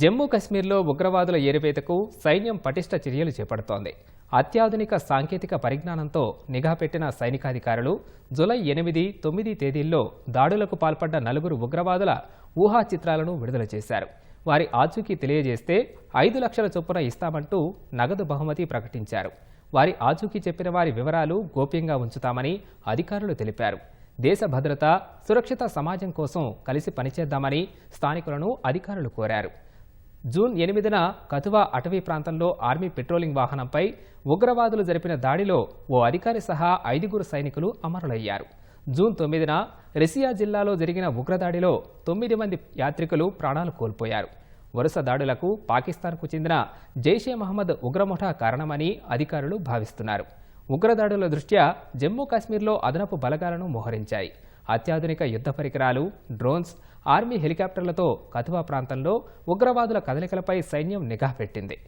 జమ్మూ కశ్మీర్లో ఉగ్రవాదుల ఏరివేతకు సైన్యం పటిష్ట చర్యలు చేపడుతోంది. అత్యాధునిక సాంకేతిక పరిజ్ఞానంతో నిఘా పెట్టిన సైనికాధికారులు జులై ఎనిమిది తొమ్మిది తేదీల్లో దాడులకు పాల్పడ్డ నలుగురు ఉగ్రవాదుల ఊహా చిత్రాలను విడుదల చేశారు. వారి ఆచూకీ తెలియజేస్తే ఐదు లక్షల చొప్పున ఇస్తామంటూ నగదు బహుమతి ప్రకటించారు. వారి ఆచూకీ చెప్పిన వారి వివరాలు గోప్యంగా ఉంచుతామని అధికారులు తెలిపారు. దేశ భద్రత సురక్షిత సమాజం కోసం కలిసి పనిచేద్దామని స్థానికులను అధికారులు కోరారు. జూన్ ఎనిమిదిన కథువా అటవీ ప్రాంతంలో ఆర్మీ పెట్రోలింగ్ వాహనంపై ఉగ్రవాదులు జరిపిన దాడిలో ఓ అధికారి సహా ఐదుగురు సైనికులు అమరులయ్యారు. జూన్ తొమ్మిదిన రెసియా జిల్లాలో జరిగిన ఉగ్రదాడిలో తొమ్మిది మంది యాత్రికులు ప్రాణాలు కోల్పోయారు. వరుస దాడులకు పాకిస్తాన్కు చెందిన జైషే మహమ్మద్ ఉగ్రముఠా కారణమని అధికారులు భావిస్తున్నారు. ఉగ్రదాడుల దృష్ట్యా జమ్మూ కాశ్మీర్లో అదనపు బలగాలను మోహరించాయి. అత్యాధునిక యుద్ధ పరికరాలు డ్రోన్స్ ఆర్మీ హెలికాప్టర్లతో కథువా ప్రాంతంలో ఉగ్రవాదుల కదలికలపై సైన్యం నిఘా పెట్టింది.